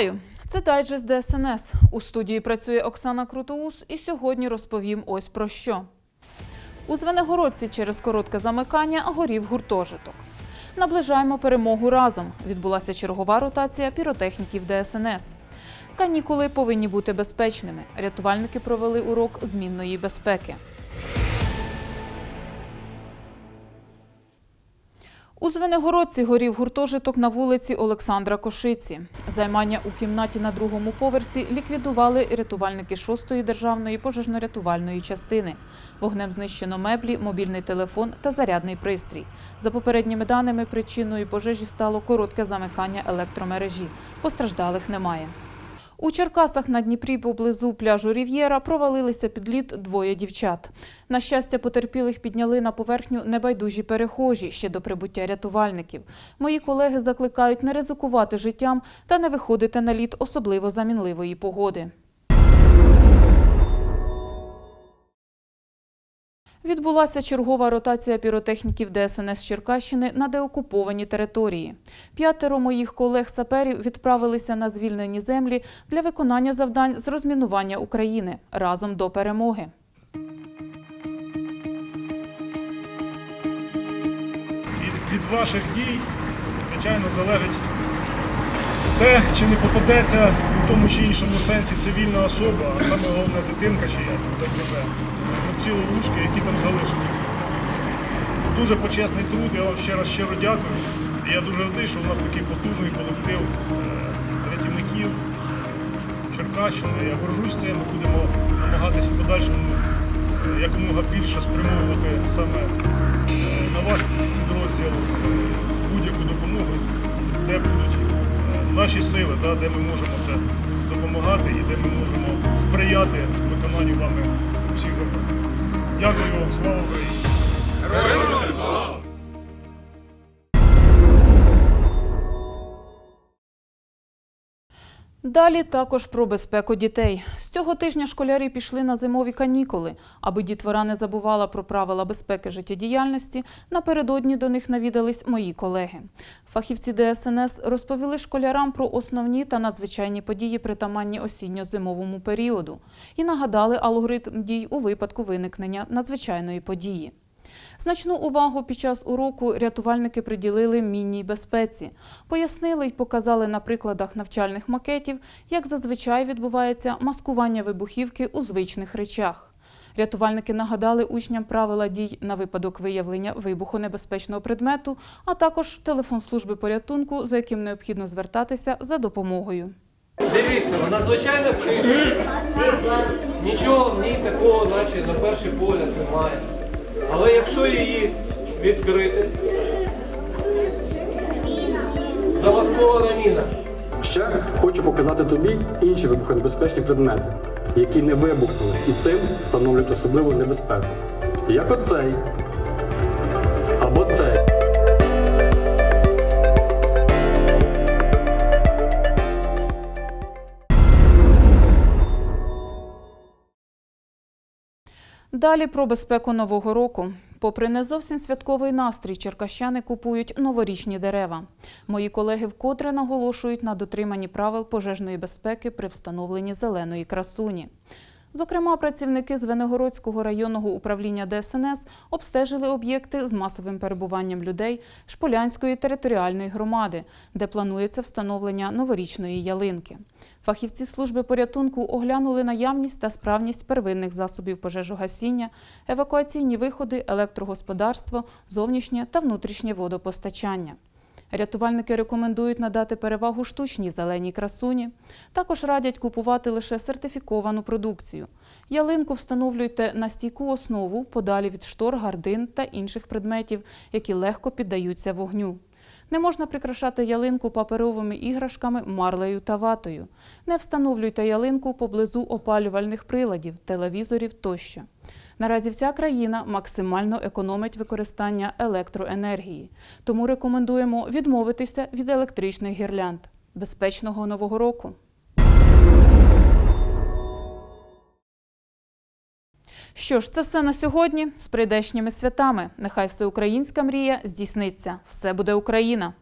Вітаю! Це дайджест ДСНС. У студії працює Оксана Крутоус і сьогодні розповім ось про що. У Звенигородці через коротке замикання горів гуртожиток. Наближаємо перемогу разом. Відбулася чергова ротація піротехніків ДСНС. Канікули повинні бути безпечними. Рятувальники провели урок змінної безпеки. У Звенигородці горів гуртожиток на вулиці Олександра Кошиці. Займання у кімнаті на другому поверсі ліквідували рятувальники 6-ї державної пожежно-рятувальної частини. Вогнем знищено меблі, мобільний телефон та зарядний пристрій. За попередніми даними, причиною пожежі стало коротке замикання електромережі. Постраждалих немає. У Черкасах на Дніпрі поблизу пляжу Рів'єра провалилися під лід двоє дівчат. На щастя, потерпілих підняли на поверхню небайдужі перехожі ще до прибуття рятувальників. Мої колеги закликають не ризикувати життям та не виходити на лід особливо замінливої погоди. Відбулася чергова ротація піротехніків ДСНС Черкащини на деокуповані території. П'ятеро моїх колег-саперів відправилися на звільнені землі для виконання завдань з розмінування України разом до перемоги. від, від ваших дій, звичайно, залежить те, чи не попадеться у тому чи іншому сенсі цивільна особа, а саме головне дитинка чи тебе. Ну, ці ловушки, які там залишені. Дуже почесний труд, я вам ще раз щиро дякую. І я дуже радий, що у нас такий потужний колектив е, рятівників Черкащини. Я горжусь цим, ми будемо намагатись в подальшому е, якомога більше спрямовувати саме е, на ваш підрозділ будь-яку допомогу, де будуть наші сили, да, де ми можемо це допомагати і де ми можемо сприяти виконанню вами всіх завдань. Дякую, слава Україні! Далі також про безпеку дітей. З цього тижня школярі пішли на зимові канікули. Аби дітвора не забувала про правила безпеки життєдіяльності, напередодні до них навідались мої колеги. Фахівці ДСНС розповіли школярам про основні та надзвичайні події, притаманні осінньо-зимовому періоду, і нагадали алгоритм дій у випадку виникнення надзвичайної події. Значну увагу під час уроку рятувальники приділили мінній безпеці. Пояснили й показали на прикладах навчальних макетів, як зазвичай відбувається маскування вибухівки у звичних речах. Рятувальники нагадали учням правила дій на випадок виявлення вибухонебезпечного предмету, а також телефон служби порятунку, за яким необхідно звертатися за допомогою. Дивіться, вона звичайно криша. Нічого в ній такого, наче на перший погляд немає. Але якщо її відкрити, замаскована міна. Ще хочу показати тобі інші вибухонебезпечні предмети, які не вибухнули і цим становлять особливу небезпеку. Як оцей або цей. Далі про безпеку нового року. Попри не зовсім святковий настрій, черкащани купують новорічні дерева. Мої колеги вкотре наголошують на дотриманні правил пожежної безпеки при встановленні зеленої красуні. Зокрема, працівники Звенигородського районного управління ДСНС обстежили об'єкти з масовим перебуванням людей Шполянської територіальної громади, де планується встановлення новорічної ялинки. Фахівці служби порятунку оглянули наявність та справність первинних засобів пожежогасіння, евакуаційні виходи, електрогосподарство, зовнішнє та внутрішнє водопостачання. Рятувальники рекомендують надати перевагу штучній зеленій красуні. Також радять купувати лише сертифіковану продукцію. Ялинку встановлюйте на стійку основу подалі від штор, гардин та інших предметів, які легко піддаються вогню. Не можна прикрашати ялинку паперовими іграшками, марлею та ватою. Не встановлюйте ялинку поблизу опалювальних приладів, телевізорів тощо. Наразі вся країна максимально економить використання електроенергії, тому рекомендуємо відмовитися від електричних гірлянд. Безпечного нового року! Що ж, це все на сьогодні. З прийдешніми святами. Нехай всеукраїнська мрія здійсниться. Все буде Україна!